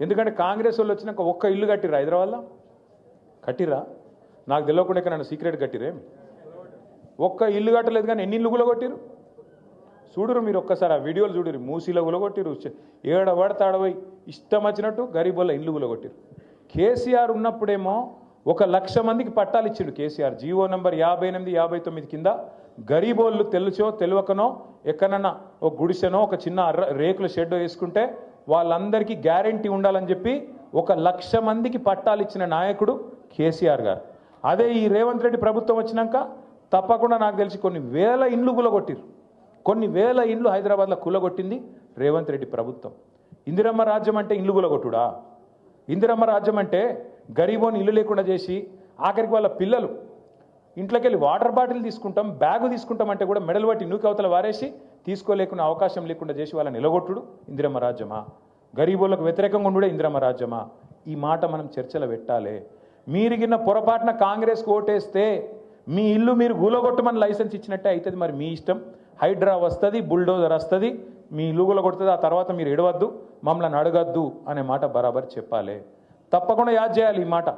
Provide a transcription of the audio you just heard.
ఎందుకంటే కాంగ్రెస్ వాళ్ళు వచ్చినాక ఒక్క ఇల్లు కట్టిరా హైదరాబాద్లో? కట్టిరా నాకు తెలియకుండా ఇక్కడ నన్ను సీక్రెట్ కట్టిరేమి ఒక్క ఇల్లు కట్టలేదు కానీ ఎన్ని ఇల్లు గులగొట్టిరు చూడురు మీరు ఒక్కసారి ఆ వీడియోలు చూడరు మూసీలో గులగొట్టిరు చె- ఏడ ఇష్టం వచ్చినట్టు గరీబుల ఇల్లు గులగొట్టిరు కేసీఆర్ ఉన్నప్పుడేమో ఒక లక్ష మందికి పట్టాలు ఇచ్చిండు కేసీఆర్. జీవో నెంబర్ యాభై ఎనిమిది యాభై తొమ్మిది కింద గరీబోళ్ళు తెలుసో తెలియకనో ఎక్కడన్నా ఒక గుడిసెనో ఒక చిన్న అర్ర రేకుల షెడ్ వేసుకుంటే వాళ్ళందరికీ గ్యారంటీ ఉండాలని చెప్పి ఒక లక్ష మందికి పట్టాలు ఇచ్చిన నాయకుడు కేసీఆర్ గారు. అదే ఈ రేవంత్ రెడ్డి ప్రభుత్వం వచ్చినాక తప్పకుండా నాకు తెలిసి కొన్ని వేల ఇండ్లు గులగొట్టిరు కొన్ని వేల ఇండ్లు హైదరాబాద్లో కులగొట్టింది రేవంత్ రెడ్డి ప్రభుత్వం. ఇందిరమ్మ రాజ్యం అంటే ఇండ్లు కులగొట్టుడా? ఇందిరమ్మ రాజ్యం అంటే గరీబోని ఇల్లు లేకుండా చేసి ఆఖరికి వాళ్ళ పిల్లలు ఇంట్లోకి వెళ్ళి వాటర్ బాటిల్ తీసుకుంటాం బ్యాగు తీసుకుంటాం అంటే కూడా మెడలు పట్టి నూకి అవతల వారేసి తీసుకోలేకున్న అవకాశం లేకుండా చేసి వాళ్ళని నిలగొట్టుడు ఇందిరమ్మ రాజ్యమా. గరీబులకు వ్యతిరేకంగా ఉండుడే ఇందిరమ్మ రాజ్యమా. ఈ మాట మనం చర్చలో పెట్టాలి. మీరిగిన పొరపాటున కాంగ్రెస్కి ఓటేస్తే మీ ఇల్లు మీరు గూలగొట్టమని లైసెన్స్ ఇచ్చినట్టే అవుతుంది మరి మీ ఇష్టం. హైడ్రా వస్తుంది బుల్డోజర్ వస్తుంది మీ ఇల్లు గూలగొడుతుంది ఆ తర్వాత మీరు ఎడవద్దు మమ్మల్ని అడగద్దు అనే మాట బరాబర్ చెప్పాలి. తప్పకుండా యాద్ చేయాలి ఈ మాట.